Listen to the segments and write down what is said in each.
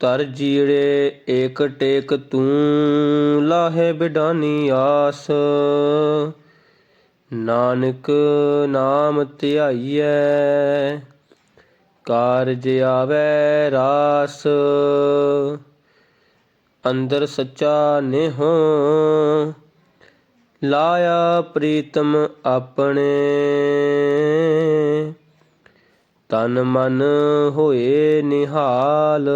ਤਰ ਜੀੜੇ ਏਕ ਟੇਕ ਤੂੰ ਲਾਹੇ ਬਿਡਾਨੀ ਆਸ। ਨਾਨਕ ਨਾਮ ਧਿਆਈਐ, ਕਾਰਜ ਆਵੈ ਰਾਸ। ਅੰਦਰ ਸੱਚਾ ਨਿਹੋ, ਲਾਇਆ ਪ੍ਰੀਤਮ ਆਪਣੇ। ਤਨ ਮਨ ਹੋਏ ਨਿਹਾਲ,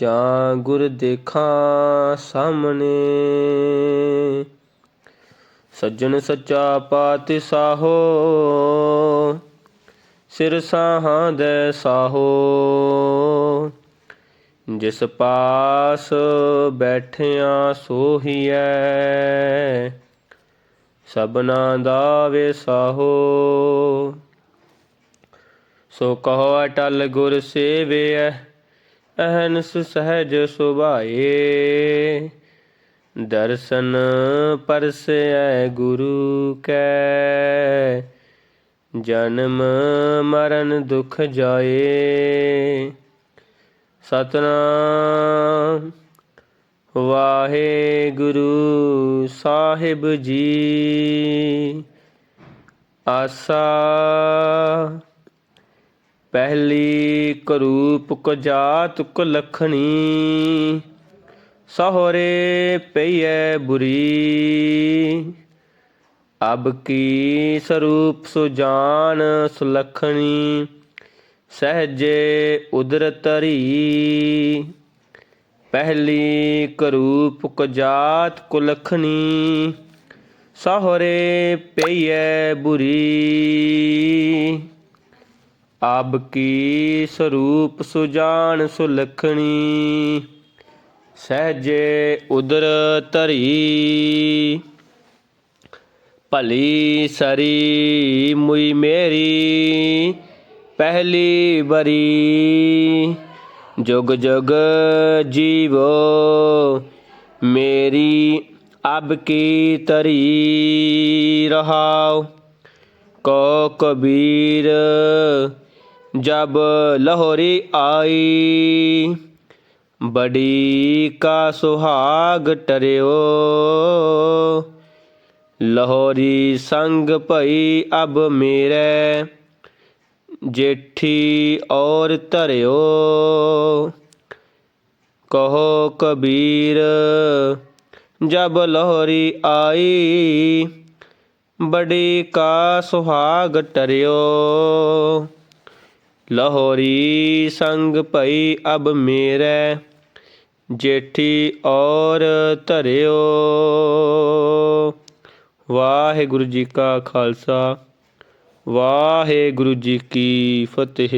ਜਾਂ ਗੁਰ ਦੇਖਾਂ ਸਾਹਮਣੇ। ਸੱਜਣ ਸੱਚਾ ਪਾਤਿ ਸਾਹੋ, ਸਿਰ ਸਾਹਾਂ ਦੇ ਸਾਹੋ। ਜਿਸ ਪਾਸ ਬੈਠਿਆਂ ਸੋਹੀਐ ਸਬਨਾ ਦਾ ਵੇ ਸਾਹੋ। ਸੋ ਕਹੋ ਅਟਲ ਗੁਰ ਸੇਵਿਐ ਅਹਨਸ ਸਹਿਜ ਸੁਭਾਏ। ਦਰਸ਼ਨ ਪਰਸੈ ਗੁਰੂ ਕੈ, ਜਨਮ ਮਰਨ ਦੁਖ ਜਾਏ। ਸਤਨਾਮ, ਵਾਹਿਗੁਰੂ ਸਾਹਿਬ ਜੀ। ਆਸਾ ਪਹਿਲੀ ਕਰੂਪ ਕੋ ਜਾਤ ਕੋ ਲਖਣੀ, ਸਹਰੇ ਪਈਐ ਬੁਰੀ। ਅਬ ਕੀ ਸਰੂਪ ਸੁਜਾਨ ਸੁਲਖਣੀ ਸਹਜੇ ਉਦਰ ਤਰੀ ਪਹਿਲੀ ਕਰੂਪ ਕੋ ਜਾਤ ਕੋ ਲਖਣੀ, ਸਹਰੇ ਪਈਐ ਬੁਰੀ। ਆਬ ਕੀ ਸਰੂਪ ਸੁਜਾਨ ਸੁਲਖਣੀ? ਸਹਜੇ ਉਦਰ ਧਰੀ। ਭਲੀ ਸਰੀ ਮੁਈ ਮੇਰੀ, ਪਹਿਲੀ ਬਰੀ ਜੁਗ ਜੁਗ ਜੀਵੋ, ਮੇਰੀ ਅਬ ਕੀ ਤਰੀ ਰਹਾਉ ਕੋ ਕਬੀਰ ਜਬ ਲਹੋਰੀ ਆਈ, ਬੜੀ ਕਾ ਸੁਹਾਗ ਟਰਿਓ। ਲਹੋਰੀ ਸੰਗ ਭਈ ਅਬ ਮੇਰੇ, ਜੇਠੀ ਔਰ ਧਰਿਓ। ਕਹੋ ਕਬੀਰ, ਜਬ ਲਹੋਰੀ ਆਈ, ਬੜੀ ਕਾ ਸੁਹਾਗ ਟਰਿਓ। ਲਹੋਰੀ ਸੰਗ ਭਈ ਅਬ ਮੇਰੇ, ਜੇਠੀ ਔਰ ਧਰਿਓ। ਵਾਹਿਗੁਰੂ ਜੀ ਕਾ ਖਾਲਸਾ, ਵਾਹਿਗੁਰੂ ਜੀ ਕੀ ਫਤਿਹ।